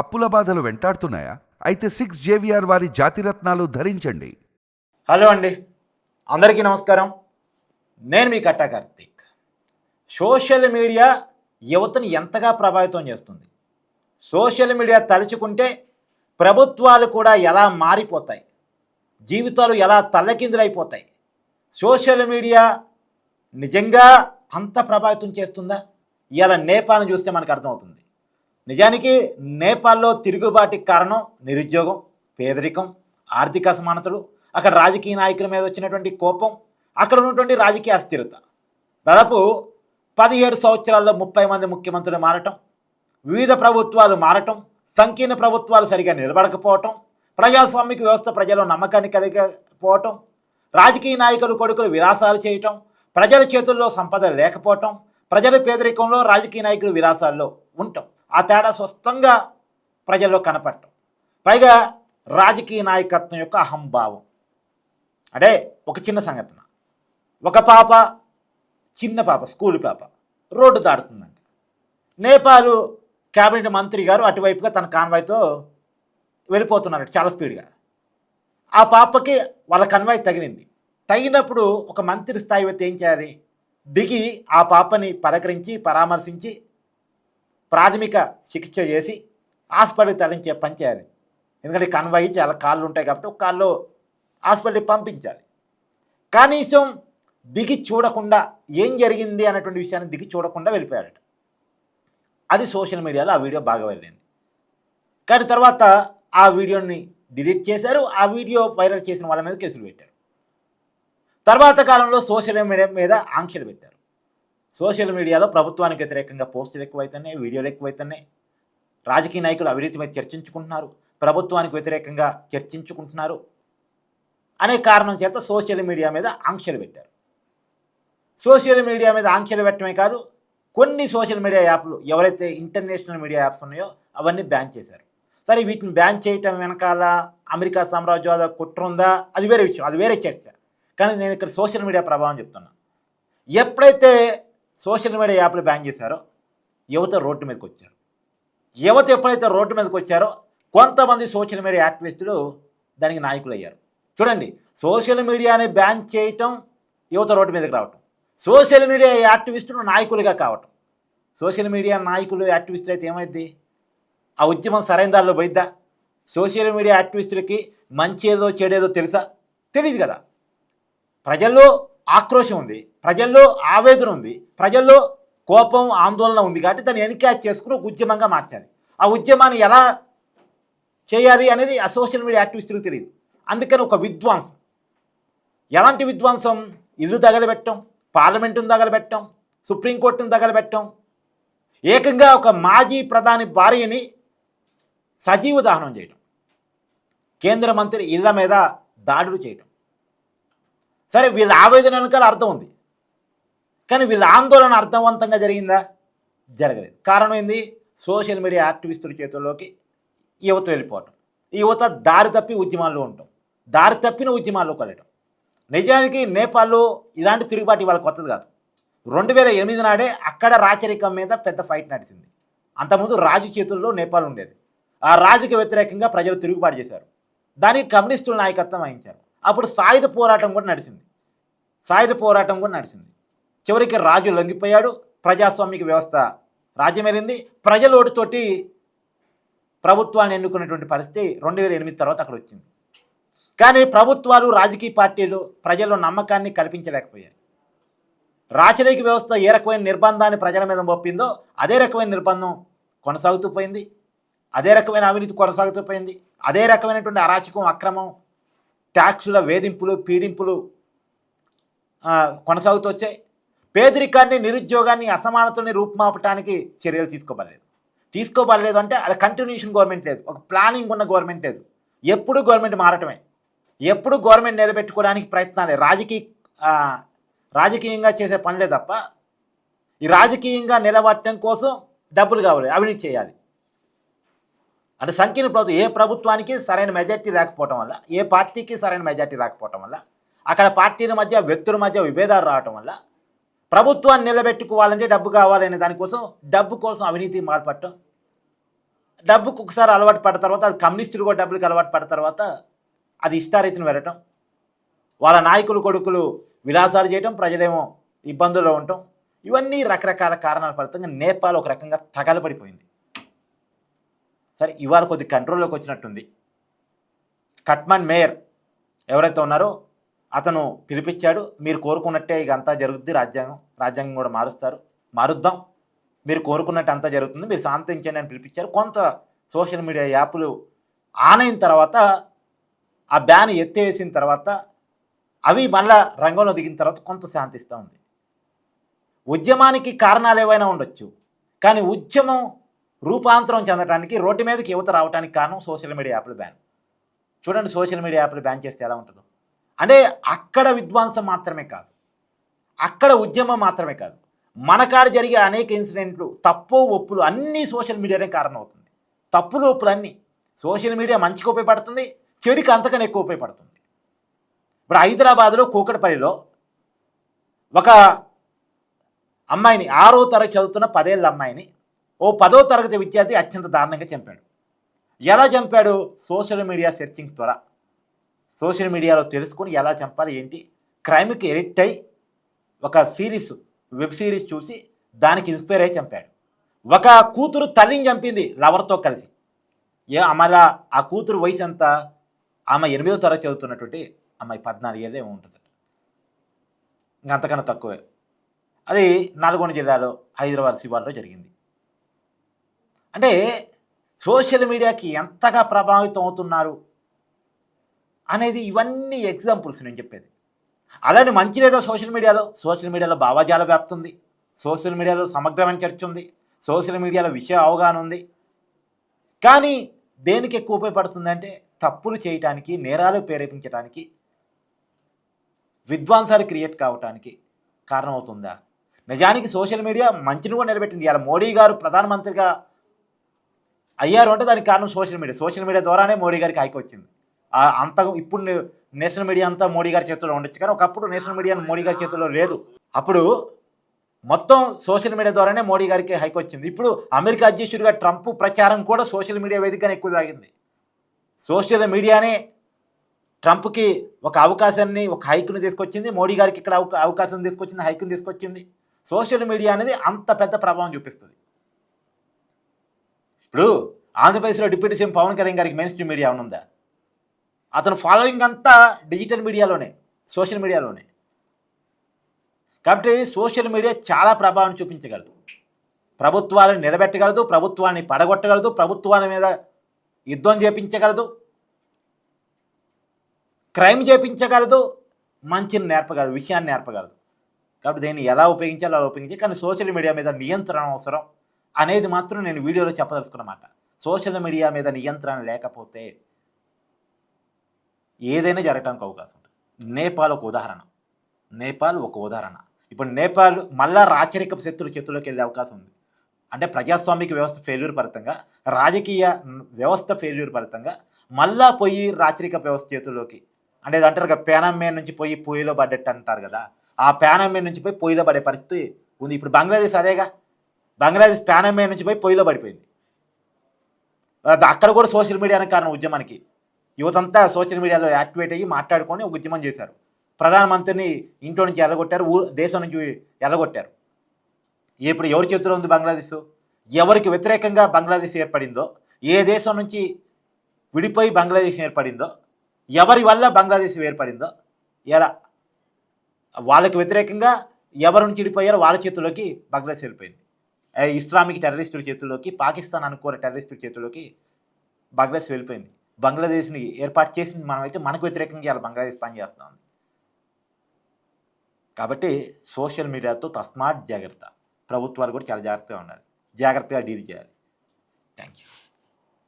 అప్పుల బాధలు వెంటాడుతున్నాయా? అయితే సిక్స్ జేవిఆర్ వారి జాతిరత్నాలు ధరించండి. హలో అండి. అందరికీ నమస్కారం. నేను మీ కట్టా కార్తీక్. సోషల్ మీడియా యువతను ఎంతగా ప్రభావితం చేస్తుంది? సోషల్ మీడియా తలుచుకుంటే ప్రభుత్వాలు కూడా ఎలా మారిపోతాయి? జీవితాలు ఎలా తల్లకిందులైపోతాయి సోషల్ మీడియా నిజంగా అంత ప్రభావితం చేస్తుందా? ఇలా నేపాలను చూస్తే మనకు అర్థమవుతుంది. నిజానికి నేపాల్లో తిరుగుబాటుకి కారణం నిరుద్యోగం పేదరికం ఆర్థిక అసమానతలు అక్కడ రాజకీయ నాయకుల మీద వచ్చినటువంటి కోపం అక్కడ ఉన్నటువంటి రాజకీయ అస్థిరత. దాదాపు పదిహేడు సంవత్సరాల్లో ముప్పై మంది ముఖ్యమంత్రులు మారటం వివిధ ప్రభుత్వాలు మారటం సంకీర్ణ ప్రభుత్వాలు సరిగా నిలబడకపోవటం ప్రజాస్వామిక వ్యవస్థ ప్రజల నమ్మకాన్ని కలిగకపోవటం రాజకీయ నాయకులు కొడుకులు విలాసాలు చేయటం ప్రజల చేతుల్లో సంపద లేకపోవటం ప్రజల పేదరికంలో రాజకీయ నాయకులు విలాసాల్లో ఉండటం. ఆ తేడా స్పష్టంగా ప్రజల్లో కనపడటం. పైగా రాజకీయ నాయకత్వం యొక్క అహంభావం. అంటే ఒక చిన్న సంఘటన. ఒక పాప చిన్న పాప స్కూల్ పాప రోడ్డు దాడుతుందండి నేపాలు క్యాబినెట్ మంత్రి గారు అటువైపుగా తన కాన్వాయ్తో వెళ్ళిపోతున్నారు చాలా స్పీడ్గా. ఆ పాపకి వాళ్ళ కన్వాయ్ తగిలింది. తగినప్పుడు ఒక మంత్రి స్థాయి వ్యక్తి ఏం చేయాలి? దిగి ఆ పాపని పలకరించి పరామర్శించి ప్రాథమిక చికిత్స చేసి హాస్పిటల్కి తరలించే పని చేయాలి. ఎందుకంటే కన్వాయి చాలా కాళ్ళు ఉంటాయి కాబట్టి ఒక కాళ్ళు హాస్పిటల్కి పంపించాలి. కనీసం దిగి చూడకుండా ఏం జరిగింది అన్నటువంటి విషయాన్ని దిగి చూడకుండా వెళ్ళిపోయాడట. అది సోషల్ మీడియాలో ఆ వీడియో బాగా వెళ్ళింది కానీ తర్వాత ఆ వీడియోని డిలీట్ చేశారు. ఆ వీడియో వైరల్ చేసిన వాళ్ళ మీద కేసులు పెట్టారు. తర్వాత కాలంలో సోషల్ మీడియా మీద ఆంక్షలు పెట్టారు. సోషల్ మీడియాలో ప్రభుత్వానికి వ్యతిరేకంగా పోస్టులు ఎక్కువైతున్నాయి వీడియోలు ఎక్కువైతున్నాయి. రాజకీయ నాయకులు అవినీతి మీద చర్చించుకుంటున్నారు ప్రభుత్వానికి వ్యతిరేకంగా చర్చించుకుంటున్నారు. అనే కారణం చేత సోషల్ మీడియా మీద ఆంక్షలు పెట్టారు. సోషల్ మీడియా మీద ఆంక్షలు పెట్టడమే కాదు కొన్ని సోషల్ మీడియా యాప్లు ఎవరైతే ఇంటర్నేషనల్ మీడియా యాప్స్ ఉన్నాయో అవన్నీ బ్యాన్ చేశారు. సరే వీటిని బ్యాన్ చేయటం వెనకాల అమెరికా సామ్రాజ్యవాద కుట్ర ఉందా? అది వేరే విషయం అది వేరే చర్చ. కానీ నేను ఇక్కడ సోషల్ మీడియా ప్రభావం చెప్తున్నాను ఎప్పుడైతే సోషల్ మీడియా యాప్లు బ్యాన్ చేశారో యువత రోడ్డు మీదకి వచ్చారు. యువత ఎప్పుడైతే రోడ్డు మీదకి వచ్చారో కొంతమంది సోషల్ మీడియా యాక్టివిస్టులు దానికి నాయకులు అయ్యారు చూడండి సోషల్ మీడియాని బ్యాన్ చేయటం యువత రోడ్డు మీదకి రావటం. సోషల్ మీడియా యాక్టివిస్టులు నాయకులుగా కావటం. సోషల్ మీడియా నాయకులు యాక్టివిస్టులు అయితే ఏమైంది ఆ ఉద్యమం సరైన దారిలో పోయిద్దా? సోషల్ మీడియా యాక్టివిస్టులకి మంచి ఏదో చెడేదో తెలుసా? తెలియదు కదా. ప్రజల్లో ఆక్రోశం ఉంది. ప్రజల్లో ఆవేదన ఉంది. ప్రజల్లో కోపం ఆందోళన ఉంది కాబట్టి దాన్ని ఎన్క్యాచ్ చేసుకుని ఒక ఉద్యమంగా మార్చాలి. ఆ ఉద్యమాన్ని ఎలా చేయాలి అనేది ఆ సోషల్ మీడియా యాక్టివిస్టులకు తెలియదు. అందుకని ఒక విద్వాంసం ఎలాంటి విద్వాంసం ఇల్లు తగలబెట్టడం పార్లమెంటును తగలబెట్టం సుప్రీంకోర్టును తగలబెట్టం ఏకంగా ఒక మాజీ ప్రధాని భార్యని సజీవ దహనం చేయడం. కేంద్ర మంత్రి ఇళ్ళ మీద దాడులు చేయడం. సరే వీళ్ళ ఆవేదన వెనకాల అర్థం ఉంది. కానీ వీళ్ళ ఆందోళన అర్థవంతంగా జరిగిందా? జరగలేదు. కారణం ఏంది? సోషల్ మీడియా యాక్టివిస్టుల చేతుల్లోకి యువత వెళ్ళిపోవటం. ఈ యువత దారి తప్పి ఉద్యమాల్లో ఉండటం. దారి తప్పిన ఉద్యమాల్లోకి వెళ్ళటం. నిజానికి నేపాల్లో ఇలాంటి తిరుగుబాటు ఇవాళ కొత్తది కాదు. రెండు వేల ఎనిమిది నాడే అక్కడ రాచరికం మీద పెద్ద ఫైట్ నడిచింది. అంతకుముందు రాజు చేతుల్లో నేపాల్ ఉండేది. ఆ రాజుకి వ్యతిరేకంగా ప్రజలు తిరుగుబాటు చేశారు. దానికి కమ్యూనిస్టుల నాయకత్వం వహించారు. అప్పుడు సాయుధ పోరాటం కూడా నడిచింది. సాయుధ పోరాటం కూడా నడిచింది. చివరికి రాజు లొంగిపోయాడు. ప్రజాస్వామిక వ్యవస్థ రాజ్యమేరింది. ప్రజల ఓటుతోటి ప్రభుత్వాన్ని ఎన్నుకున్నటువంటి పరిస్థితి రెండు వేల ఎనిమిది తర్వాత అక్కడ వచ్చింది. కానీ ప్రభుత్వాలు రాజకీయ పార్టీలు ప్రజల్లో నమ్మకాన్ని కల్పించలేకపోయాయి. రాచరిక వ్యవస్థ ఏ రకమైన నిర్బంధాన్ని ప్రజల మీద మోపిందో అదే రకమైన నిర్బంధం కొనసాగుతూ పోయింది. అదే రకమైన అవినీతి కొనసాగుతూ పోయింది. అదే రకమైనటువంటి అరాచకం అక్రమం ట్యాక్సుల వేధింపులు పీడింపులు కొనసాగుతూ వచ్చాయి పేదరికాన్ని నిరుద్యోగాన్ని అసమానతని రూపుమాపటానికి చర్యలు తీసుకోబడలేదు. తీసుకోబడలేదు అంటే అది కంటిన్యూషన్ గవర్నమెంట్ లేదు. ఒక ప్లానింగ్ ఉన్న గవర్నమెంట్ లేదు. ఎప్పుడు గవర్నమెంట్ మారటమే. ఎప్పుడు గవర్నమెంట్ నిలబెట్టుకోవడానికి ప్రయత్నాలే రాజకీయ రాజకీయంగా చేసే పనులే తప్ప ఈ రాజకీయంగా నిలబట్టడం కోసం డబ్బులు కావాలి అవినీతి చేయాలి. అంటే సంకీర్ణ ప్రభుత్వం ఏ ప్రభుత్వానికి సరైన మెజార్టీ రాకపోవటం వల్ల ఏ పార్టీకి సరైన మెజార్టీ రాకపోవటం వల్ల అక్కడ పార్టీల మధ్య వ్యక్తుల మధ్య విభేదాలు రావటం వల్ల ప్రభుత్వాన్ని నిలబెట్టుకోవాలంటే డబ్బు కావాలనే దానికోసం డబ్బు కోసం అవినీతి మాల్పడటం డబ్బుకు ఒకసారి అలవాటు పడిన తర్వాత అది కమ్యూనిస్టులు కూడా డబ్బులకు అలవాటు పడిన తర్వాత అది ఇష్టారీతిని వెళ్ళటం. వాళ్ళ నాయకులు కొడుకులు విలాసాలు చేయటం ప్రజలేమో ఇబ్బందుల్లో ఉండటం. ఇవన్నీ రకరకాల కారణాల ఫలితంగా నేపాల్ ఒక రకంగా తగలబడిపోయింది. సరే ఇవాళ కొద్ది కంట్రోల్లోకి వచ్చినట్టుంది. కట్మన్ మేయర్ ఎవరైతే ఉన్నారో అతను పిలిపించాడు మీరు కోరుకున్నట్టే ఇక అంతా జరుగుద్ది రాజ్యాంగం రాజ్యాంగం కూడా మారుస్తారు మారుద్దాం. మీరు కోరుకున్నట్టు అంతా జరుగుతుంది మీరు శాంతించండి అని పిలిపించారు. కొంత సోషల్ మీడియా యాప్లు ఆన్ అయిన తర్వాత ఆ బ్యాన్ ఎత్తేసిన తర్వాత అవి మళ్ళా రంగంలో దిగిన తర్వాత కొంత శాంతిస్తూ ఉంది. ఉద్యమానికి కారణాలు ఏవైనా ఉండొచ్చు కానీ ఉద్యమం రూపాంతరం చెందడానికి రోడ్డు మీదకి యువత రావడానికి కారణం సోషల్ మీడియా యాప్లు బ్యాన్. చూడండి సోషల్ మీడియా యాప్లు బ్యాన్ చేస్తే ఎలా ఉంటుందో. అంటే అక్కడ విధ్వంసం మాత్రమే కాదు. అక్కడ ఉద్యమం మాత్రమే కాదు. మన కాడ జరిగే అనేక ఇన్సిడెంట్లు తప్పు ఒప్పులు అన్నీ సోషల్ మీడియానే కారణం అవుతుంది తప్పులు ఒప్పులు అన్నీ. సోషల్ మీడియా మంచికి ఉపయోగపడుతుంది చెడుకి అంతకన్నా ఎక్కువ ఉపయోగపడుతుంది. ఇప్పుడు హైదరాబాద్లో కూకటపల్లిలో ఒక అమ్మాయిని ఆరో తరగతి చదువుతున్న పదేళ్ళ అమ్మాయిని ఓ పదో తరగతి విద్యార్థి అత్యంత దారుణంగా చంపాడు. ఎలా చంపాడు? సోషల్ మీడియా సెర్చింగ్స్ ద్వారా. సోషల్ మీడియాలో తెలుసుకుని ఎలా చంపాలి ఏంటి? క్రైమ్కి ఎడిక్ట్ అయి ఒక సిరీస్ వెబ్ సిరీస్ చూసి దానికి ఇన్స్పైర్ అయి చంపాడు. ఒక కూతురు తల్లిని చంపింది లవర్తో కలిసి. ఏ మళ్ళా ఆ కూతురు వయసు ఎంత? ఆమె ఎనిమిదో తరగతి చదువుతున్నటువంటి అమ్మాయి పద్నాలుగు ఏళ్ళే ఉంటుంది. ఇంకా అంతకన్నా తక్కువే. అది నల్గొండ జిల్లాలో హైదరాబాద్ శివార్లో జరిగింది. అంటే సోషల్ మీడియాకి ఎంతగా ప్రభావితం అవుతున్నారు అనేది ఇవన్నీ ఎగ్జాంపుల్స్ నేను చెప్పేది. అలానే మంచి లేదా సోషల్ మీడియాలో సోషల్ మీడియాలో భావజాల వ్యాప్తి ఉంది సోషల్ మీడియాలో సమగ్రమైన చర్చ ఉంది సోషల్ మీడియాలో విషయ అవగాహన ఉంది. కానీ దేనికి ఎక్కువ ఉపయోగపడుతుంది అంటే తప్పులు చేయటానికి నేరాలు ప్రేరేపించడానికి విద్వాంసాలు క్రియేట్ కావటానికి కారణమవుతుందా? నిజానికి సోషల్ మీడియా మంచిని కూడా నిలబెట్టింది. ఇలా మోడీ గారు ప్రధానమంత్రిగా అయ్యారు అంటే దానికి కారణం సోషల్ మీడియా. సోషల్ మీడియా ద్వారానే మోడీ గారికి హైక్ వచ్చింది. అంత ఇప్పుడు నేషనల్ మీడియా అంతా మోడీ గారి చేతిలో ఉండొచ్చు కానీ ఒకప్పుడు నేషనల్ మీడియా మోడీ గారి చేతుల్లో లేదు. అప్పుడు మొత్తం సోషల్ మీడియా ద్వారానే మోడీ గారికి హైక్ వచ్చింది. ఇప్పుడు అమెరికా అధ్యక్షుడిగా ట్రంప్ ప్రచారం కూడా సోషల్ మీడియా వేదికగానే ఎక్కువ సాగింది సోషల్ మీడియానే ట్రంప్కి ఒక అవకాశాన్ని ఒక హైక్ను తీసుకొచ్చింది. మోడీ గారికి ఇక్కడ అవకాశం తీసుకొచ్చింది హైక్ను తీసుకొచ్చింది. సోషల్ మీడియా అనేది అంత పెద్ద ప్రభావం చూపిస్తుంది. ఇప్పుడు ఆంధ్రప్రదేశ్లో డిప్యూటీ సీఎం పవన్ కళ్యాణ్ గారికి మెయిన్ స్ట్రీమ్ మీడియా ఉందా అతను ఫాలోయింగ్ అంతా డిజిటల్ మీడియాలోనే సోషల్ మీడియాలోనే కాబట్టి సోషల్ మీడియా చాలా ప్రభావం చూపించగలదు. ప్రభుత్వాలను నిలబెట్టగలదు ప్రభుత్వాన్ని పడగొట్టగలదు ప్రభుత్వాల మీద యుద్ధం చేపించగలదు క్రైమ్ చేపించగలదు మంచిని నేర్పగలదు విషయాన్ని నేర్పగలదు. కాబట్టి దీన్ని ఎలా ఉపయోగించాలో అలా ఉపయోగించాలి కానీ సోషల్ మీడియా మీద నియంత్రణ అవసరం. అనేది మాత్రం నేను వీడియోలో చెప్పదలుచుకున్నమాట. సోషల్ మీడియా మీద నియంత్రణ లేకపోతే ఏదైనా జరగడానికి అవకాశం ఉంటుంది. నేపాల్ ఒక ఉదాహరణ. నేపాల్ ఒక ఉదాహరణ. ఇప్పుడు నేపాల్ మళ్ళా రాచరిక శత్రుల చేతుల్లోకి వెళ్ళే అవకాశం ఉంది. అంటే ప్రజాస్వామిక వ్యవస్థ ఫెయిల్యూర్ ఫలితంగా రాజకీయ వ్యవస్థ ఫెయిల్యూర్ ఫలితంగా మళ్ళా పోయి రాచరిక వ్యవస్థ చేతుల్లోకి అంటే అంటారు కదా పేనమ్మే నుంచి పోయి పొయ్యిలో పడ్డట్టు అంటారు కదా ఆ పేనమ్మే నుంచి పోయి పొయ్యిలో పడే పరిస్థితి ఉంది. ఇప్పుడు బంగ్లాదేశ్ అదేగా. బంగ్లాదేశ్ పేనమ్మే నుంచి పోయి పొయ్యిలో పడిపోయింది. అక్కడ కూడా సోషల్ మీడియానే కారణం ఉద్యమానికి. యువతంతా సోషల్ మీడియాలో యాక్టివేట్ అయ్యి మాట్లాడుకొని ఒక ఉద్యమం చేశారు. ప్రధానమంత్రిని ఇంట్లో నుంచి ఎల్లగొట్టారు ఊ దేశం నుంచి ఎల్లగొట్టారు ఇప్పుడు ఎవరి చేతిలో ఉంది బంగ్లాదేశ్? ఎవరికి వ్యతిరేకంగా బంగ్లాదేశ్ ఏర్పడిందో ఏ దేశం నుంచి విడిపోయి బంగ్లాదేశ్ ఏర్పడిందో ఎవరి వల్ల బంగ్లాదేశ్ ఏర్పడిందో ఎలా వాళ్ళకి వ్యతిరేకంగా ఎవరి నుంచి విడిపోయారో వాళ్ళ చేతిలోకి బంగ్లాదేశ్ వెళ్ళిపోయింది. ఇస్లామిక్ టెర్రరిస్టుల చేతుల్లోకి పాకిస్తాన్ అనుకోని టెర్రరిస్టుల చేతుల్లోకి బంగ్లాదేశ్ వెళ్ళిపోయింది. బంగ్లాదేశ్ని ఏర్పాటు చేసింది మనమైతే మనకు వ్యతిరేకంగా ఇలా బంగ్లాదేశ్ పనిచేస్తూ ఉంది. కాబట్టి సోషల్ మీడియాతో తస్మాత్ జాగ్రత్త. ప్రభుత్వాలు కూడా చాలా జాగ్రత్తగా ఉండాలి. జాగ్రత్తగా డీల్ చేయాలి. Thank you